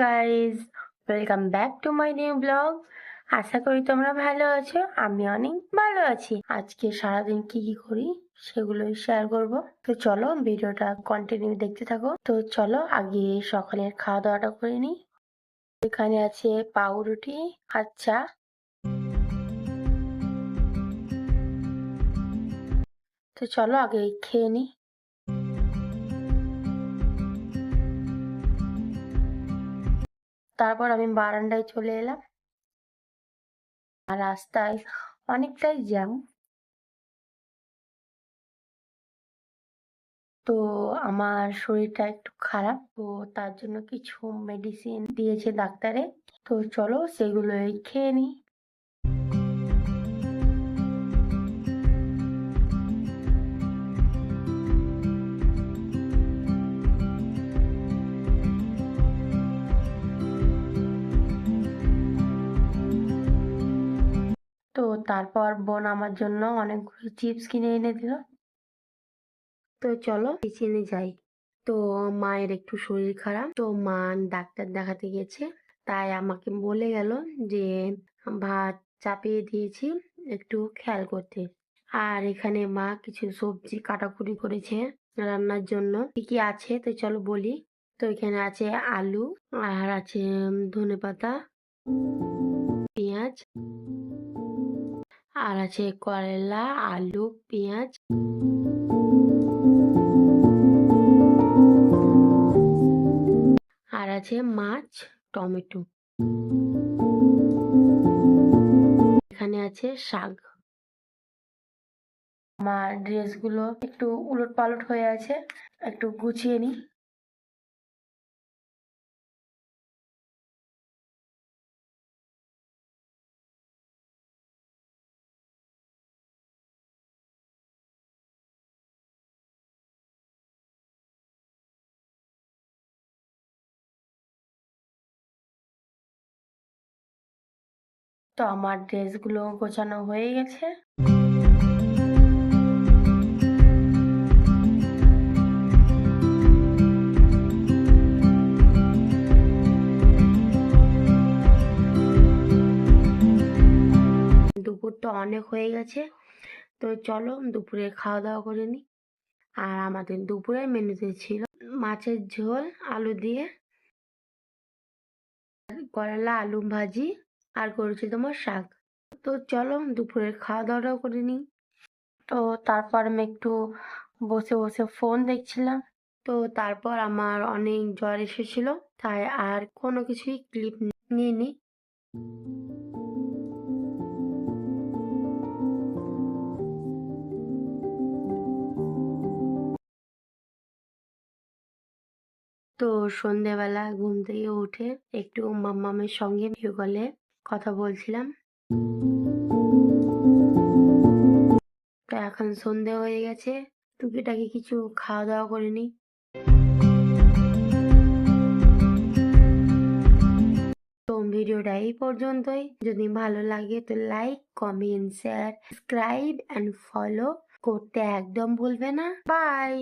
Guys welcome back to my new blog আশা করি তোমরা ভালো আছো, আমি অনেক ভালো আছি। আজকে সারাদিন কি কি করি সেগুলোই শেয়ার করব। তো চলো ভিডিওটা কন্টিনিউ দেখতে থাকো। তো চলো আগে সকালের খাওয়া দাওয়াটা করে নিই। এখানে আছে পাউরুটি চা। তো চলো আগে খেয়ে নিই। তারপর আমি বারান্দায় চলে এলাম। আর রাস্তায় অনেকটাই জ্যাম। তো আমার শরীরটা একটু খারাপ, তো তার জন্য কিছু মেডিসিন দিয়েছে ডাক্তারে। তো চলো সেগুলোই খেয়ে নিই। তারপর বোন আমার জন্য অনেকগুলো চিপস কিনে এনে দিল। তো চলো কিচেনে যাই। তো মায়ের একটু শরীর খারাপ, তো মা ডাক্তার দেখাতে গেছে। তাই আমাকে বলে গেল যে, ভাত চাপিয়ে দিয়েছি একটু খেয়াল করতে। আর এখানে মা কিছু সবজি কাটাকুটি করেছে রান্নার জন্য। কি কি আছে তো চলো বলি। তো এখানে আছে আলু, আর আছে ধনে পাতা পেঁয়াজ। আর আছে করলা, আলু, পেঁয়াজ। আর আছে মাছ, টমেটো। এখানে আছে শাক। আমার ড্রেসগুলো একটু উলট পালট হয়ে আছে, একটু গুছিয়ে নিই। তো আমার ড্রেসগুলো গোছানো হয়ে গেছে। দুপুর তো অনেক হয়ে গেছে, তো চলো দুপুরে খাওয়া দাওয়া করে নিই। আর আমাদের দুপুরের মেনুতে ছিল মাছের ঝোল, আলু দিয়ে, করলা আলু ভাজি আর করেছি তোমার শাক। তো চলো দুপুরের খাওয়া দাওয়াটাও করে নিই। তো তারপর আমি একটু বসে বসে ফোন দেখছিলাম। তো তারপর আমার অনেক জ্বর এসেছিল, তাই আর কোনো কিছুই ক্লিপ নিইনি। তো সন্ধেবেলা ঘুম থেকে উঠে একটু মাম্মামের সঙ্গে ভিডিও কলে কথা বলছিলাম। তো এখন সন্ধে হয়ে গেছে, টুকিটাকি কিছু খাওয়া দাওয়া করে নিই। তো ভিডিওটা এই পর্যন্তই। যদি ভালো লাগে তো like, comment, share, subscribe and follow করতে একদম ভুলবে না। বাই!